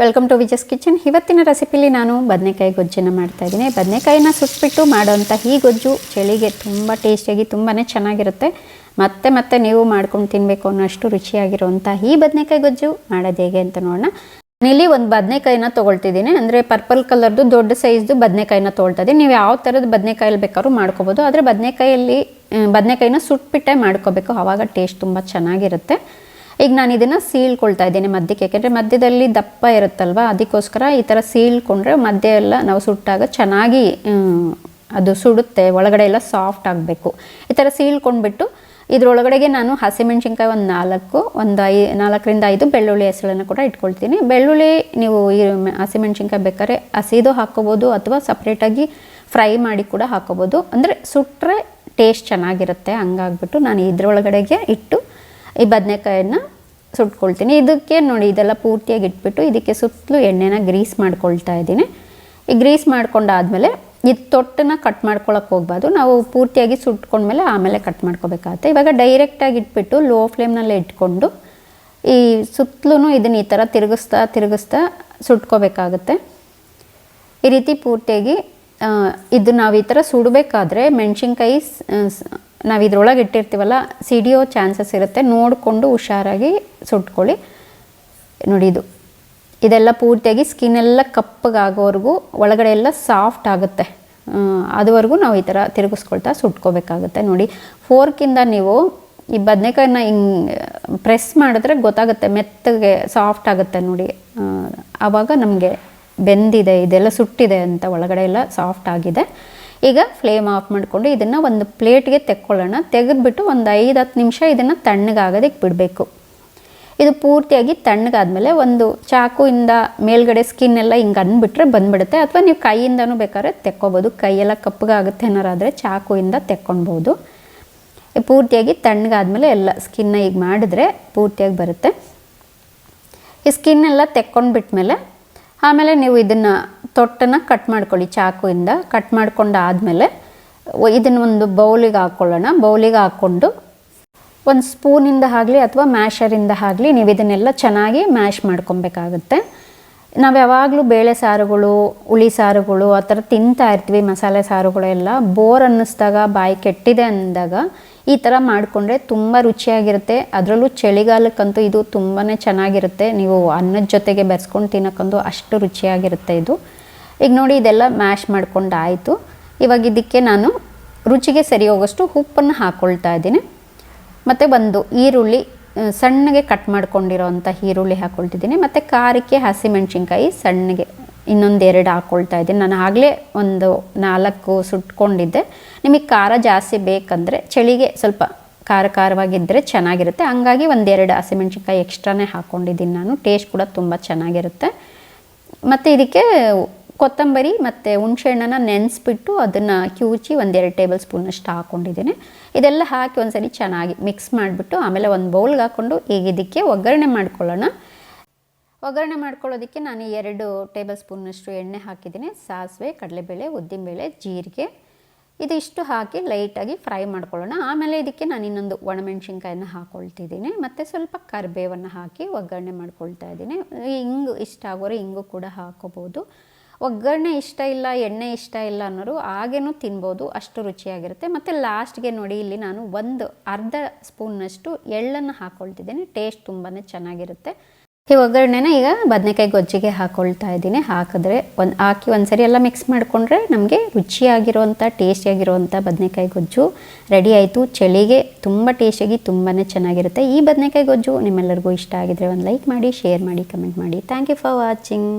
Welcome to ವಿಜಸ್ kitchen ಇವತ್ತಿನ ರೆಸಿಪಿಲಿ ನಾನು ಬದನೆಕಾಯಿ ಗೊಜ್ಜನ್ನು ಮಾಡ್ತಾ ಇದ್ದೀನಿ. ಬದನೆಕಾಯಿನ ಸುಟ್ಬಿಟ್ಟು ಮಾಡೋವಂಥ ಈ ಗೊಜ್ಜು ಚಳಿಗೆ ತುಂಬ ಟೇಸ್ಟಿಯಾಗಿ ತುಂಬಾ ಚೆನ್ನಾಗಿರುತ್ತೆ. ಮತ್ತೆ ಮತ್ತೆ ನೀವು ಮಾಡ್ಕೊಂಡು ತಿನ್ನಬೇಕು ಅನ್ನೋಷ್ಟು ರುಚಿಯಾಗಿರುವಂಥ ಈ ಬದನೆಕಾಯಿ ಗೊಜ್ಜು ಮಾಡೋದು ಹೇಗೆ ಅಂತ ನೋಡೋಣ. ಇಲ್ಲಿ ಒಂದು ಬದನೆಕಾಯಿನ ತೊಗೊಳ್ತಿದ್ದೀನಿ. ಅಂದರೆ ಪರ್ಪಲ್ ಕಲರ್ದು ದೊಡ್ಡ ಸೈಜ್ದು ಬದನೆಕಾಯಿನ ತೊಗೊಳ್ತಾ ಇದ್ದೀನಿ. ನೀವು ಯಾವ ಥರದ ಬದನೆಕಾಯಲ್ಲಿ ಬೇಕಾದ್ರೂ ಮಾಡ್ಕೋಬೋದು. ಆದರೆ ಬದನೆಕಾಯಲ್ಲಿ ಬದನೆಕಾಯಿನ ಸುಟ್ಬಿಟ್ಟೆ ಮಾಡ್ಕೋಬೇಕು. ಆವಾಗ ಟೇಸ್ಟ್ ತುಂಬ ಚೆನ್ನಾಗಿರುತ್ತೆ. ಈಗ ನಾನು ಇದನ್ನು ಸೀಳ್ಕೊಳ್ತಾ ಇದ್ದೀನಿ ಮಧ್ಯಕ್ಕೆ. ಯಾಕೆಂದರೆ ಮಧ್ಯದಲ್ಲಿ ದಪ್ಪ ಇರುತ್ತಲ್ವ? ಅದಕ್ಕೋಸ್ಕರ ಈ ಥರ ಸೀಳ್ಕೊಂಡ್ರೆ ಮಧ್ಯ ಎಲ್ಲ ನಾವು ಸುಟ್ಟಾಗ ಚೆನ್ನಾಗಿ ಅದು ಸುಡುತ್ತೆ, ಒಳಗಡೆ ಎಲ್ಲ ಸಾಫ್ಟ್ ಆಗಬೇಕು. ಈ ಥರ ಸೀಳ್ಕೊಂಡ್ಬಿಟ್ಟು ಇದರೊಳಗಡೆಗೆ ನಾನು ಹಸಿಮೆಣ್ಸಿನ್ಕಾಯಿ ಒಂದು ನಾಲ್ಕು, ಒಂದು ಐ, ನಾಲ್ಕರಿಂದ ಐದು ಬೆಳ್ಳುಳ್ಳಿ ಹೆಸಳನ್ನು ಕೂಡ ಇಟ್ಕೊಳ್ತೀನಿ. ಬೆಳ್ಳುಳ್ಳಿ ನೀವು ಈ ಹಸಿಮೆಣಸಿನ್ಕಾಯಿ ಬೇಕಾದ್ರೆ ಹಸಿದು ಹಾಕೋಬೋದು ಅಥವಾ ಸಪ್ರೇಟಾಗಿ ಫ್ರೈ ಮಾಡಿ ಕೂಡ ಹಾಕೋಬೋದು ಅಂದರೆ ಸುಟ್ಟರೆ ಟೇಸ್ಟ್ ಚೆನ್ನಾಗಿರುತ್ತೆ. ಹಂಗಾಗ್ಬಿಟ್ಟು ನಾನು ಇದರೊಳಗಡೆಗೆ ಇಟ್ಟು ಈ ಬದನೆಕಾಯನ್ನು ಸುಟ್ಕೊಳ್ತೀನಿ. ಇದಕ್ಕೆ ನೋಡಿ, ಇದೆಲ್ಲ ಪೂರ್ತಿಯಾಗಿ ಇಟ್ಬಿಟ್ಟು ಇದಕ್ಕೆ ಸುತ್ತಲೂ ಎಣ್ಣೆನ ಗ್ರೀಸ್ ಮಾಡ್ಕೊಳ್ತಾ ಇದ್ದೀನಿ. ಈ ಗ್ರೀಸ್ ಮಾಡ್ಕೊಂಡಾದ್ಮೇಲೆ ಇದು ತೊಟ್ಟನ್ನ ಕಟ್ ಮಾಡ್ಕೊಳಕ್ಕೆ ಹೋಗ್ಬಾರ್ದು. ನಾವು ಪೂರ್ತಿಯಾಗಿ ಸುಟ್ಕೊಂಡ್ಮೇಲೆ ಆಮೇಲೆ ಕಟ್ ಮಾಡ್ಕೋಬೇಕಾಗತ್ತೆ. ಇವಾಗ ಡೈರೆಕ್ಟಾಗಿ ಇಟ್ಬಿಟ್ಟು ಲೋ ಫ್ಲೇಮ್ನಲ್ಲೇ ಇಟ್ಕೊಂಡು ಈ ಸುತ್ತಲೂ ಇದನ್ನ ಈ ಥರ ತಿರುಗಿಸ್ತಾ ತಿರುಗಿಸ್ತಾ ಸುಟ್ಕೋಬೇಕಾಗುತ್ತೆ. ಈ ರೀತಿ ಪೂರ್ತಿಯಾಗಿ ಇದು ನಾವು ಈ ಥರ ಸುಡಬೇಕಾದ್ರೆ ಮೆಣಸಿನ್ಕಾಯಿ ನಾವು ಇದ್ರೊಳಗೆ ಇಟ್ಟಿರ್ತೀವಲ್ಲ, ಸಿಡಿಯೋ ಚಾನ್ಸಸ್ ಇರುತ್ತೆ. ನೋಡಿಕೊಂಡು ಹುಷಾರಾಗಿ ಸುಟ್ಕೊಳ್ಳಿ. ನೋಡಿ ಇದು. ಇದೆಲ್ಲ ಪೂರ್ತಿಯಾಗಿ ಸ್ಕಿನ್ ಎಲ್ಲ ಕಪ್ಪಗಾಗೋವರೆಗೂ ಒಳಗಡೆ ಎಲ್ಲ ಸಾಫ್ಟ್ ಆಗುತ್ತೆ. ಅದುವರೆಗೂ ನಾವು ಈ ಥರ ತಿರುಗಿಸ್ಕೊಳ್ತಾ ಸುಟ್ಕೋಬೇಕಾಗುತ್ತೆ. ನೋಡಿ, ಫೋರ್ಕಿಂದ ನೀವು ಈ ಬದನೆಕಾಯಿನ ಹಿಂಗೆ ಪ್ರೆಸ್ ಮಾಡಿದ್ರೆ ಗೊತ್ತಾಗುತ್ತೆ, ಮೆತ್ತಗೆ ಸಾಫ್ಟ್ ಆಗುತ್ತೆ ನೋಡಿ. ಆವಾಗ ನಮಗೆ ಬೆಂದಿದೆ, ಇದೆಲ್ಲ ಸುಟ್ಟಿದೆ ಅಂತ ಒಳಗಡೆ ಎಲ್ಲ ಸಾಫ್ಟ್ ಆಗಿದೆ. ಈಗ ಫ್ಲೇಮ್ ಆಫ್ ಮಾಡಿಕೊಂಡು ಇದನ್ನು ಒಂದು ಪ್ಲೇಟ್ಗೆ ತೆಕ್ಕೊಳ್ಳೋಣ. ತೆಗೆದ್ಬಿಟ್ಟು ಒಂದು ಐದು, ಹತ್ತು ನಿಮಿಷ ಇದನ್ನು ತಣ್ಣಗಾಗೋದಕ್ಕೆ ಬಿಡಬೇಕು ಇದು ಪೂರ್ತಿಯಾಗಿ ತಣ್ಣಗಾದಮೇಲೆ ಒಂದು ಚಾಕುಯಿಂದ ಮೇಲ್ಗಡೆ ಸ್ಕಿನ್ ಎಲ್ಲ ಹಿಂಗೆ ಅಂದ್ಬಿಟ್ರೆ ಬಂದ್ಬಿಡುತ್ತೆ. ಅಥವಾ ನೀವು ಕೈಯಿಂದನೂ ಬೇಕಾದ್ರೆ ತೆಕ್ಕೋಬೋದು. ಕೈಯೆಲ್ಲ ಕಪ್ಪಗಾಗುತ್ತೆ ಏನಾರಾದರೆ ಚಾಕುಯಿಂದ ತೆಕ್ಕೊಳ್ಬೋದು ಪೂರ್ತಿಯಾಗಿ ತಣ್ಣಗಾದಮೇಲೆ ಎಲ್ಲ ಸ್ಕಿನ್ನ ಈಗ ಮಾಡಿದ್ರೆ ಪೂರ್ತಿಯಾಗಿ ಬರುತ್ತೆ. ಈ ಸ್ಕಿನ್ನೆಲ್ಲ ತೆಕ್ಕೊಂಡ್ಬಿಟ್ಮೇಲೆ ಆಮೇಲೆ ನೀವು ಇದನ್ನು ತೊಟ್ಟನ್ನು ಕಟ್ ಮಾಡ್ಕೊಳ್ಳಿ, ಚಾಕುವಿಂದ ಕಟ್ ಮಾಡ್ಕೊಂಡಾದ್ಮೇಲೆ ಇದನ್ನು ಒಂದು ಬೌಲಿಗೆ ಹಾಕ್ಕೊಳ್ಳೋಣ. ಬೌಲಿಗೆ ಹಾಕ್ಕೊಂಡು ಒಂದು ಸ್ಪೂನಿಂದ ಆಗಲಿ ಅಥವಾ ಮ್ಯಾಶರಿಂದ ಆಗಲಿ ನೀವು ಇದನ್ನೆಲ್ಲ ಚೆನ್ನಾಗಿ ಮ್ಯಾಶ್ ಮಾಡ್ಕೊಬೇಕಾಗುತ್ತೆ. ನಾವು ಯಾವಾಗಲೂ ಬೇಳೆ ಸಾರುಗಳು, ಹುಳಿ ಸಾರುಗಳು, ಆ ಥರ ತಿಂತಾ ಇರ್ತೀವಿ, ಮಸಾಲೆ ಸಾರುಗಳೆಲ್ಲ. ಬೋರ್ ಅನ್ನಿಸ್ದಾಗ, ಬಾಯಿ ಕೆಟ್ಟಿದೆ ಅಂದಾಗ ಈ ಥರ ಮಾಡಿಕೊಂಡ್ರೆ ತುಂಬ ರುಚಿಯಾಗಿರುತ್ತೆ. ಅದರಲ್ಲೂ ಚಳಿಗಾಲಕ್ಕಂತೂ ಇದು ತುಂಬಾ ಚೆನ್ನಾಗಿರುತ್ತೆ. ನೀವು ಅನ್ನದ ಜೊತೆಗೆ ಬೆರೆಸ್ಕೊಂಡು ತಿನ್ನೋಕ್ಕಂತೂ ಅಷ್ಟು ರುಚಿಯಾಗಿರುತ್ತೆ ಇದು. ಈಗ ನೋಡಿ ಇದೆಲ್ಲ ಮ್ಯಾಶ್ ಮಾಡ್ಕೊಂಡು ಆಯಿತು ಇವಾಗ ಇದಕ್ಕೆ ನಾನು ರುಚಿಗೆ ಸರಿ ಹೋಗೋಷ್ಟು ಉಪ್ಪನ್ನು ಹಾಕ್ಕೊಳ್ತಾ ಇದ್ದೀನಿ. ಮತ್ತು ಒಂದು ಈರುಳ್ಳಿ ಸಣ್ಣಗೆ ಕಟ್ ಮಾಡ್ಕೊಂಡಿರೋವಂಥ ಈರುಳ್ಳಿ ಹಾಕ್ಕೊಳ್ತಿದ್ದೀನಿ ಮತ್ತು ಖಾರಕ್ಕೆ ಹಸಿಮೆಣ್ಸಿನ್ಕಾಯಿ ಸಣ್ಣಗೆ ಇನ್ನೊಂದು ಎರಡು ಹಾಕ್ಕೊಳ್ತಾ ಇದ್ದೀನಿ ನಾನು ಆಗಲೇ ಒಂದು ನಾಲ್ಕು ಸುಟ್ಕೊಂಡಿದ್ದೆ. ನಿಮಗೆ ಖಾರ ಜಾಸ್ತಿ ಬೇಕಂದರೆ ಚಳಿಗೆ ಸ್ವಲ್ಪ ಖಾರ ಖಾರವಾಗಿದ್ದರೆ ಚೆನ್ನಾಗಿರುತ್ತೆ. ಹಂಗಾಗಿ ಒಂದೆರಡು ಹಸಿಮೆಣ್ಸಿನ್ಕಾಯಿ ಎಕ್ಸ್ಟ್ರಾನೇ ಹಾಕ್ಕೊಂಡಿದ್ದೀನಿ ನಾನು. ಟೇಸ್ಟ್ ಕೂಡ ತುಂಬ ಚೆನ್ನಾಗಿರುತ್ತೆ. ಮತ್ತು ಇದಕ್ಕೆ ಕೊತ್ತಂಬರಿ ಮತ್ತು ಹುಣಸೆಹಣ್ಣನ ನೆನೆಸ್ಬಿಟ್ಟು ಅದನ್ನು ಕಿವುಚಿ ಒಂದೆರಡು ಟೇಬಲ್ ಸ್ಪೂನಷ್ಟು ಹಾಕ್ಕೊಂಡಿದ್ದೀನಿ ಇದೆಲ್ಲ ಹಾಕಿ ಒಂದ್ಸರಿ ಚೆನ್ನಾಗಿ ಮಿಕ್ಸ್ ಮಾಡಿಬಿಟ್ಟು ಆಮೇಲೆ ಒಂದು ಬೌಲ್ಗೆ ಹಾಕ್ಕೊಂಡು ಈಗ ಇದಕ್ಕೆ ಒಗ್ಗರಣೆ ಮಾಡ್ಕೊಳ್ಳೋಣ. ಒಗ್ಗರಣೆ ಮಾಡ್ಕೊಳ್ಳೋದಕ್ಕೆ ನಾನು ಎರಡು ಟೇಬಲ್ ಸ್ಪೂನಷ್ಟು ಎಣ್ಣೆ ಹಾಕಿದ್ದೀನಿ. ಸಾಸಿವೆ, ಕಡಲೆಬೇಳೆ, ಉದ್ದಿನಬೇಳೆ, ಜೀರಿಗೆ. ಇದಿಷ್ಟು ಹಾಕಿ ಲೈಟಾಗಿ ಫ್ರೈ ಮಾಡ್ಕೊಳ್ಳೋಣ. ಆಮೇಲೆ ಇದಕ್ಕೆ ನಾನು ಇನ್ನೊಂದು ಒಣಮೆಣ್ಸಿನ್ಕಾಯನ್ನು ಹಾಕ್ಕೊಳ್ತಿದ್ದೀನಿ ಮತ್ತು ಸ್ವಲ್ಪ ಕರಿಬೇವನ್ನು ಹಾಕಿ ಒಗ್ಗರಣೆ ಮಾಡ್ಕೊಳ್ತಾ ಇದ್ದೀನಿ. ಹಿಂಗು ಇಷ್ಟ ಆಗೋರು ಹಿಂಗು ಕೂಡ ಹಾಕೋಬೋದು. ಒಗ್ಗರಣೆ ಇಷ್ಟ ಇಲ್ಲ, ಎಣ್ಣೆ ಇಷ್ಟ ಇಲ್ಲ ಅನ್ನೋರು ಹಾಗೇನೂ ತಿನ್ಬೋದು. ಅಷ್ಟು ರುಚಿಯಾಗಿರುತ್ತೆ. ಮತ್ತು ಲಾಸ್ಟ್ಗೆ ನೋಡಿ, ಇಲ್ಲಿ ನಾನು ಒಂದು ಅರ್ಧ ಸ್ಪೂನ್ನಷ್ಟು ಎಳ್ಳನ್ನು ಹಾಕ್ಕೊಳ್ತಿದ್ದೀನಿ ಟೇಸ್ಟ್ ತುಂಬಾ ಚೆನ್ನಾಗಿರುತ್ತೆ. ಈ ಒಗ್ಗರಣೆನ ಈಗ ಬದನೆಕಾಯಿ ಗೊಜ್ಜಿಗೆ ಹಾಕೊಳ್ತಾ ಇದ್ದೀನಿ. ಹಾಕಿದ್ರೆ ಒಂದು, ಹಾಕಿ ಒಂದ್ಸರಿ ಎಲ್ಲ ಮಿಕ್ಸ್ ಮಾಡಿಕೊಂಡ್ರೆ ನಮಗೆ ರುಚಿಯಾಗಿರುವಂಥ ಟೇಸ್ಟಿಯಾಗಿರುವಂಥ ಬದನೆಕಾಯಿ ಗೊಜ್ಜು ರೆಡಿ ಆಯಿತು. ಚಳಿಗೆ ತುಂಬ ಟೇಸ್ಟಿಯಾಗಿ ತುಂಬಾ ಚೆನ್ನಾಗಿರುತ್ತೆ. ಈ ಬದನೆಕಾಯಿ ಗೊಜ್ಜು ನಿಮ್ಮೆಲ್ಲರಿಗೂ ಇಷ್ಟ ಆಗಿದ್ರೆ ಒಂದು ಲೈಕ್ ಮಾಡಿ ಶೇರ್ ಮಾಡಿ ಕಮೆಂಟ್ ಮಾಡಿ. Thank you for watching